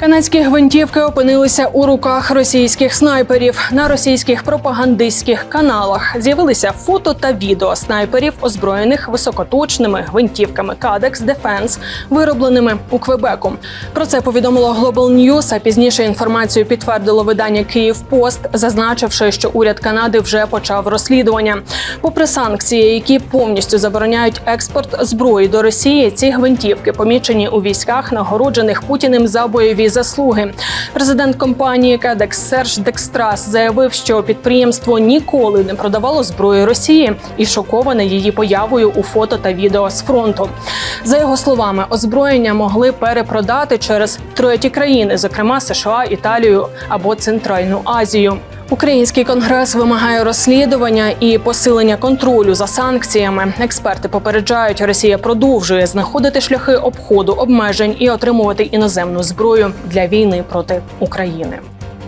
Канадські гвинтівки опинилися у руках російських снайперів на російських пропагандистських каналах. З'явилися фото та відео снайперів, озброєних високоточними гвинтівками Кадекс Дефенс, виробленими у Квебеку. Про це повідомило Global News, а пізніше інформацію підтвердило видання Київ Пост, зазначивши, що уряд Канади вже почав розслідування. Попри санкції, які повністю забороняють експорт зброї до Росії, ці гвинтівки помічені у військах, нагороджених Путіним за бойові заслуги. Президент компанії Кедекс Серж Декстрас заявив, що підприємство ніколи не продавало зброю Росії і шоковане її появою у фото та відео з фронту. За його словами, озброєння могли перепродати через треті країни, зокрема США, Італію або Центральну Азію. Український конгрес вимагає розслідування і посилення контролю за санкціями. Експерти попереджають, Росія продовжує знаходити шляхи обходу обмежень і отримувати іноземну зброю для війни проти України.